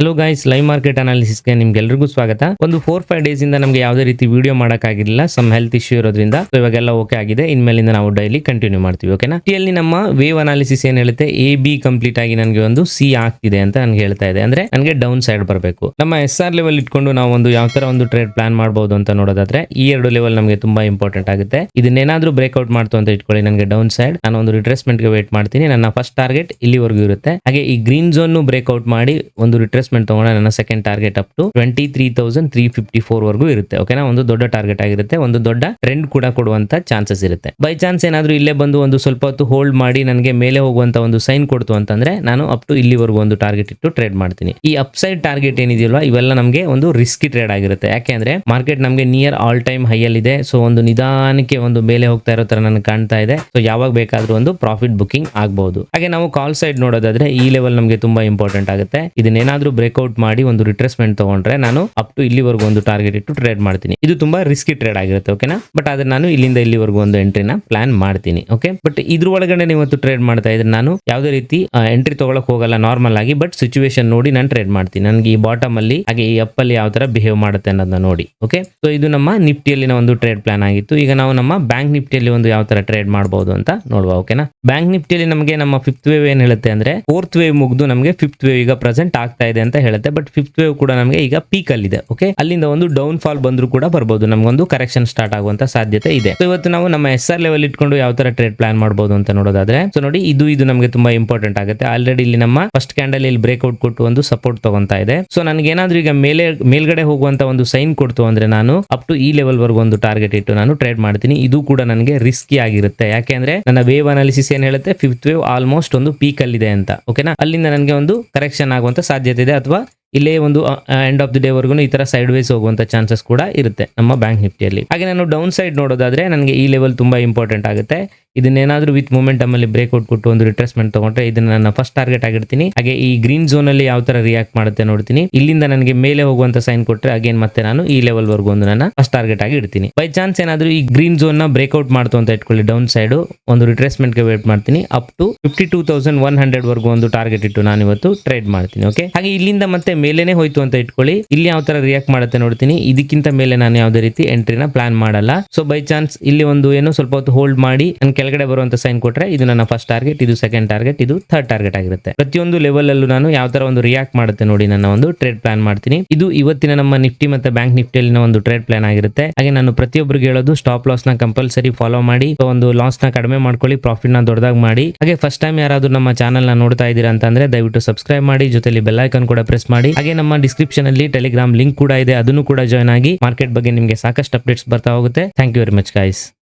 Hello guys live market ಅನಾಲಿಸಿಸ್ಗೆ ನಿಮ್ಗೆಲ್ರಿಗೂ ಸ್ವಾಗತ. ಒಂದು ಫೋರ್ ಫೈವ್ ಡೇಸ್ ಇಂದ ನಮಗೆ ಯಾವುದೇ ರೀತಿ ವಿಡಿಯೋ ಮಾಡೋಕ್ಕಾಗಿಲ್ಲ ಸಮ್ ಹೆಲ್ತ್ ಇಶ್ಯೂ ಇರೋದ್ರಿಂದ. ಇವಾಗೆಲ್ಲ ಓಕೆ ಆಗಿದೆ. ಇನ್ಮೇಲಿಂದ ನಾವು ಡೈಲಿ ಕಂಟಿನ್ಯೂ ಮಾಡ್ತೀವಿ ಓಕೆನಾ ಅಲ್ಲಿ ನಮ್ಮ ವೇವ್ ಅನಾಲಿಸಿಸ್ ಏನ್ ಹೇಳುತ್ತೆ? ಎ ಬಿ ಕಂಪ್ಲೀಟ್ ಆಗಿ ನನಗೆ ಒಂದು ಸಿ ಆಗ್ತಿದೆ ಅಂತ ನನಗೆ ಹೇಳ್ತಾ ಇದೆ. ಅಂದ್ರೆ ನನಗೆ ಡೌನ್ ಸೈಡ್ ಬರಬೇಕು. ನಮ್ಮ ಎಸ್ ಆರ್ ಲೆವೆಲ್ ಇಟ್ಕೊಂಡು ನಾವು ಒಂದು ಯಾವ ತರ ಒಂದು ಟ್ರೇಡ್ ಪ್ಲಾನ್ ಮಾಡಬಹುದು ಅಂತ ನೋಡೋದಾದ್ರೆ, ಈ ಎರಡು ಲೆವೆಲ್ ನಮಗೆ ತುಂಬಾ ಇಂಪಾರ್ಟೆಂಟ್ ಆಗುತ್ತೆ. ಇದನ್ನೇನಾದ್ರೂ ಬ್ರೇಕ್ಔಟ್ ಮಾಡ್ತು ಅಂತ ಇಟ್ಕೊಳ್ಳಿ, ನನಗೆ ಡೌನ್ ಸೈಡ್ ನಾನು ಒಂದು ರಿಟ್ರೆಸ್ಮೆಂಟ್ಗೆ ವೇಟ್ ಮಾಡ್ತೀನಿ. ನನ್ನ ಫಸ್ಟ್ ಟಾರ್ಗೆಟ್ ಇಲ್ಲಿವರೆಗೂ ಇರುತ್ತೆ. ಹಾಗೆ ಈ ಗ್ರೀನ್ ಝೋನ್ ಬ್ರೇಕ್ಔಟ್ ಮಾಡಿ ಒಂದು ರಿಟ್ರೇಸ್ಮೆಂಟ್ ತಗೊಂಡ್ರೆ ನನ್ನ second target up to twenty three thousand three fifty four ವರೆಗೂ ಇರುತ್ತೆ ಓಕೆನಾ ಒಂದು ದೊಡ್ಡ ಟಾರ್ಗೆಟ್ ಆಗಿರುತ್ತೆ, ಒಂದು ದೊಡ್ಡ ಟ್ರೆಂಡ್ ಕೂಡ ಕೊಡುವಂತ ಚಾನ್ಸಸ್ ಇರುತ್ತೆ. ಬೈ ಚಾನ್ಸ್ ಏನಾದರೂ ಇಲ್ಲೇ ಬಂದು ಒಂದು ಸ್ವಲ್ಪ ಹೊತ್ತು ಹೋಲ್ಡ್ ಮಾಡಿ ನನಗೆ ಮೇಲೆ ಹೋಗುವಂತ ಒಂದು ಸೈನ್ ಕೊಡ್ತು ಅಂತಂದ್ರೆ ನಾನು ಅಪ್ ಟು ಇಲ್ಲಿವರೆಗೂ ಒಂದು ಟಾರ್ಗೆಟ್ ಇಟ್ಟು ಟ್ರೇಡ್ ಮಾಡ್ತೀನಿ. ಈ ಅಪ್ಸೈಡ್ ಟಾರ್ಗೆಟ್ ಏನಿದೆಯಲ್ವಾ? ಇವೆಲ್ಲ ನಮಗೆ ಒಂದು ರಿಸ್ಕಿ ಟ್ರೇಡ್ ಆಗಿರುತ್ತೆ. ಯಾಕೆಂದ್ರೆ ಮಾರ್ಕೆಟ್ ನಮಗೆ ನಿಯರ್ ಆಲ್ ಟೈಮ್ ಹೈ ಅಲ್ಲಿ ಇದೆ. ಸೊ ಒಂದು ನಿಧಾನಕ್ಕೆ ಒಂದು ಮೇಲೆ ಹೋಗ್ತಾ ಇರೋ ತರ ನನಗೆ ಕಾಣ್ತಾ ಇದೆ. ಸೊ ಯಾವಾಗ ಬೇಕಾದ್ರೂ ಒಂದು ಪ್ರಾಫಿಟ್ ಬುಕಿಂಗ್ ಆಗಬಹುದು ಹಾಗೆ ನಾವು ಕಾಲ್ ಸೈಡ್ ನೋಡೋದಾದ್ರೆ ಈ ಲೆವೆಲ್ ನಮಗೆ ತುಂಬಾ ಇಂಪಾರ್ಟೆಂಟ್ ಆಗುತ್ತೆ. ಇದನ್ನೇನಾದ್ರೂ ಬ್ರೇಕ್ಔಟ್ ಮಾಡಿ ಒಂದು ರಿಟ್ರೆಸ್ಮೆಂಟ್ ತಗೊಂಡ್ರೆ ನಾನು ಅಪ್ ಟು ಇಲ್ಲಿವರೆಗೂ ಒಂದು ಟಾರ್ಗೆಟ್ ಇಟ್ಟು ಟ್ರೇಡ್ ಮಾಡ್ತೀನಿ. ಇದು ತುಂಬಾ ರಿಸ್ಕಿ ಟ್ರೇಡ್ ಆಗಿರುತ್ತೆ ಓಕೆನಾ ಬಟ್ ಆದ್ರೆ ನಾನು ಇಲ್ಲಿಂದ ಇಲ್ಲಿವರೆಗೂ ಒಂದು ಎಂಟ್ರಿನ ಪ್ಲಾನ್ ಮಾಡ್ತೀನಿ ಓಕೆ ಬಟ್ ಇದ್ರ ಒಳಗಡೆ ನೀವು ಟ್ರೇಡ್ ಮಾಡ್ತಾ ಇದ್ರೆ ನಾನು ಯಾವುದೇ ರೀತಿ ಎಂಟ್ರಿ ತಗೊಳಕ್ ಹೋಗಲ್ಲ ನಾರ್ಮಲ್ ಆಗಿ ಬಟ್ ಸಿಚುವೇಶನ್ ನೋಡಿ ನಾನು ಟ್ರೇಡ್ ಮಾಡ್ತೀನಿ. ನನಗೆ ಈ ಬಾಟಮ್ ಅಲ್ಲಿ, ಹಾಗೆ ಈ ಅಪ್ ಅಲ್ಲಿ ಯಾವ ತರ ಬಿಹೇವ್ ಮಾಡುತ್ತೆ ಅನ್ನೋದನ್ನ ನೋಡಿ ಓಕೆ ಸೊ ಇದು ನಮ್ಮ ನಿಫ್ಟಿಯಲ್ಲಿನ ಒಂದು ಟ್ರೇಡ್ ಪ್ಲಾನ್ ಆಗಿತ್ತು. ಈಗ ನಾವು ನಮ್ಮ ಬ್ಯಾಂಕ್ ನಿಫ್ಟಿಯಲ್ಲಿ ಒಂದು ಯಾವ ತರ ಟ್ರೇಡ್ ಮಾಡಬಹುದು ಅಂತ ನೋಡುವ ಓಕೆನಾ ಬ್ಯಾಂಕ್ ನಿಫ್ಟಿಯಲ್ಲಿ ನಮಗೆ ನಮ್ಮ ಫಿಫ್ತ್ ವೇವ್ ಏನ್ ಹೇಳುತ್ತೆ ಅಂದ್ರೆ ಫೋರ್ತ್ ವೇವ್ ಮುಗಿದು ನಮಗೆ ಫಿಫ್ತ್ ವೇವ್ ಈಗ ಪ್ರೆಸೆಂಟ್ ಆಗ್ತಾ ಇದೆ ಅಂತ ಹೇಳುತ್ತೆ. ಬಟ್ ಫಿಫ್ತ್ ವೇವ್ ಕೂಡ ನಮಗೆ ಈಗ ಪೀಕ್ ಅಲ್ಲಿ ಇದೆ ಓಕೆ ಅಲ್ಲಿಂದ ಒಂದು ಡೌನ್ ಫಾಲ್ ಬಂದರೂ ಕೂಡ ಬರ್ಬೋದು. ನಮಗೊಂದು ಕರೆಕ್ಷನ್ ಸ್ಟಾರ್ಟ್ ಆಗುವಂತ ಸಾಧ್ಯತೆ ಇದೆ. ಇವತ್ತು ನಾವು ನಮ್ಮ ಎಸ್ ಆರ್ ಲೆವೆಲ್ ಇಟ್ಕೊಂಡು ಯಾವ ತರ ಟ್ರೇಡ್ ಪ್ಲಾನ್ ಮಾಡಬಹುದು ಅಂತ ನೋಡೋದಾದ್ರೆ ಸೊ ನೋಡಿ, ಇದು ಇದು ನಮಗೆ ತುಂಬಾ ಇಂಪಾರ್ಟೆಂಟ್ ಆಗುತ್ತೆ. ಆಲ್ರೆಡಿ ಇಲ್ಲಿ ನಮ್ಮ ಫಸ್ಟ್ ಕ್ಯಾಂಡಲ್ ಇಲ್ಲಿ ಬ್ರೇಕ್ಔಟ್ ಕೊಟ್ಟು ಒಂದು ಸಪೋರ್ಟ್ ತಗೊಂತಾ ಇದೆ. ಸೊ ನನಗೆ ಏನಾದ್ರೂ ಈಗ ಮೇಲೆ, ಮೇಲ್ಗಡೆ ಹೋಗುವಂತ ಒಂದು ಸೈನ್ ಕೊಡ್ತು ಅಂದ್ರೆ ನಾನು ಅಪ್ ಟು ಈ ಲೆವೆಲ್ ವರೆಗೂ ಒಂದು ಟಾರ್ಗೆಟ್ ಇಟ್ಟು ನಾನು ಟ್ರೇಡ್ ಮಾಡ್ತೀನಿ. ಇದು ಕೂಡ ನನಗೆ ರಿಸ್ಕಿ ಆಗಿರುತ್ತೆ. ಯಾಕೆಂದ್ರೆ ನನ್ನ ವೇವ್ ಅನಾಲಿಸಿಸ್ ಏನ್ ಹೇಳುತ್ತೆ? ಫಿಫ್ತ್ ವೇವ್ ಆಲ್ಮೋಸ್ಟ್ ಒಂದು ಪೀಕ್ ಅಲ್ಲಿ ಇದೆ ಅಂತ ಓಕೆನಾ ಅಲ್ಲಿಂದ ನನಗೆ ಒಂದು ಕರೆಕ್ಷನ್ ಆಗುವಂತ ಸಾಧ್ಯತೆ ಇದೆ. ಅಥವಾ ಇಲ್ಲೇ ಒಂದು ಎಂಡ್ ಆಫ್ ದಿ ಡೇ ವರ್ಗೂ ಈ ತರ ಸೈಡ್ ವೈಸ್ ಹೋಗುವಂತ ಚಾನ್ಸಸ್ ಕೂಡ ಇರುತ್ತೆ ನಮ್ಮ ಬ್ಯಾಂಕ್ ನಿಫ್ಟಿಯಲ್ಲಿ ಹಾಗೆ ನಾನು ಡೌನ್ ಸೈಡ್ ನೋಡೋದಾದ್ರೆ, ನನಗೆ ಈ ಲೆವೆಲ್ ತುಂಬಾ ಇಂಪಾರ್ಟೆಂಟ್ ಆಗುತ್ತೆ. ಇದನ್ನೇನಾದ್ರೂ ವಿತ್ ಮೂಮೆಂಟಮ್ ಅಲ್ಲಿ ಬ್ರೇಕ್ಔಟ್ ಕೊಟ್ಟು ಒಂದು ರಿಟ್ರೆಸ್ಮೆಂಟ್ ತಗೊಂಡ್ರೆ ಇದನ್ನ ನನ್ನ ಫಸ್ಟ್ ಟಾರ್ಗೆಟ್ ಆಗಿರ್ತೀನಿ. ಹಾಗೆ ಈ ಗ್ರೀನ್ ಝೋನ್ ಅಲ್ಲಿ ಯಾವ ತರ ರಿಯಾಕ್ಟ್ ಮಾಡುತ್ತೆ ನೋಡ್ತೀನಿ. ಇಲ್ಲಿಂದ ನನಗೆ ಮೇಲೆ ಹೋಗುವಂತ ಸೈನ್ ಕೊಟ್ರೆ ಅಗೇನ್ ಮತ್ತೆ ನಾನು ಈ ಲೆವೆಲ್ ವರೆಗೂ ಒಂದು ನನ್ನ ಫಸ್ಟ್ ಟಾರ್ಗೆಟ್ ಆಗಿ ಇಡ್ತೀನಿ. ಬೈ ಚಾನ್ಸ್ ಏನಾದ್ರೂ ಈ ಗ್ರೀನ್ ಝೋನ್ನ ಬ್ರೇಕ್ಔಟ್ ಮಾಡ್ತು ಅಂತ ಇಟ್ಕೊಳ್ಳಿ. ಡೌನ್ ಸೈಡ್ ಒಂದು ರಿಟ್ರೆಸ್ಮೆಂಟ್ಗೆ ವೇಟ್ ಮಾಡ್ತೀನಿ. Up to fifty two thousand one hundred ವರೆಗೂ ಒಂದು ಟಾರ್ಗೆಟ್ ಇಟ್ಟು ನಾನು ಇವತ್ತು ಟ್ರೇಡ್ ಮಾಡ್ತೀನಿ ಓಕೆ ಹಾಗೆ ಇಲ್ಲಿಂದ ಮತ್ತೆ ಮೇಲೆನೆ ಹೋಯ್ತು ಅಂತ ಇಟ್ಕೊಳ್ಳಿ. ಇಲ್ಲಿ ಯಾವ ತರ ರಿಯಾಕ್ಟ್ ಮಾಡುತ್ತೆ ನೋಡ್ತೀನಿ. ಇದಕ್ಕಿಂತ ಮೇಲೆ ನಾನು ಯಾವುದೇ ರೀತಿ ಎಂಟ್ರಿನ ಪ್ಲಾನ್ ಮಾಡಲ್ಲ. ಸೊ ಬೈ ಚಾನ್ಸ್ ಇಲ್ಲಿ ಒಂದು ಏನೋ ಸ್ವಲ್ಪ ಹೊತ್ತು ಹೋಲ್ಡ್ ಮಾಡಿ ನನ್ ಕೆಳಗಡೆ ಬರುವಂತ ಸೈನ್ ಕೊಟ್ರೆ ಇದು ನನ್ನ ಫಸ್ಟ್ ಟಾರ್ಗೆಟ್ ಇದು ಸೆಕೆಂಡ್ ಟಾರ್ಗೆಟ್ ಇದು ಥರ್ಡ್ ಟಾರ್ಗೆಟ್ ಆಗಿರುತ್ತೆ. ಪ್ರತಿಯೊಂದು ಲೆವೆಲ್ ಅಲ್ಲೂ ನಾನು ಯಾವ ತರ ಒಂದು ರಿಯಾಕ್ಟ್ ಮಾಡುತ್ತೆ ನೋಡಿ ನನ್ನ ಒಂದು ಟ್ರೇಡ್ ಪ್ಲಾನ್ ಮಾಡ್ತೀನಿ. ಇದು ಇವತ್ತಿನ ನಮ್ಮ ನಿಫ್ಟಿ ಮತ್ತೆ ಬ್ಯಾಂಕ್ ನಿಫ್ಟಿಯಲ್ಲಿನ ಒಂದು ಟ್ರೇಡ್ ಪ್ಲಾನ್ ಆಗಿರುತ್ತೆ. ಹಾಗೆ ನಾನು ಪ್ರತಿಯೊಬ್ಬರಿಗೆ ಹೇಳೋದು ಸ್ಟಾಪ್ ಲಾಸ್ನ ಕಂಪಲ್ಸರಿ ಫಾಲೋ ಮಾಡಿ ಒಂದು ಲಾಸ್ನ ಕಡಿಮೆ ಮಾಡ್ಕೊಳ್ಳಿ ಪ್ರಾಫಿಟ್ನ ದೊಡ್ಡದಾಗಿ ಮಾಡಿ. ಹಾಗೆ ಫಸ್ಟ್ ಟೈಮ್ ಯಾರಾದ್ರೂ ನಮ್ಮ ಚಾನಲ್ನ ನೋಡ್ತಾ ಇದ್ದೀರಾ ಅಂತಂದ್ರೆ ದಯವಿಟ್ಟು ಸಬ್ಸ್ಕ್ರೈಬ್ ಮಾಡಿ, ಜೊತೆಲಿ ಬೆಲ್ ಐಕನ್ ಕೂಡ ಪ್ರೆಸ್ ಮಾಡಿ. ಹಾಗೆ ನಮ್ಮ ಡಿಸ್ಕ್ರಿಪ್ಷನ್ ಅಲ್ಲಿ ಟೆಲಿಗ್ರಾಮ್ ಲಿಂಕ್ ಕೂಡ ಇದೆ, ಅದನ್ನು ಕೂಡ ಜಾಯ್ನ್ ಆಗಿ ಮಾರ್ಕೆಟ್ ಬಗ್ಗೆ ನಿಮಗೆ ಸಾಕಷ್ಟು ಅಪ್ಡೇಟ್ಸ್ ಬರ್ತಾ ಹೋಗುತ್ತೆ. Thank you very much guys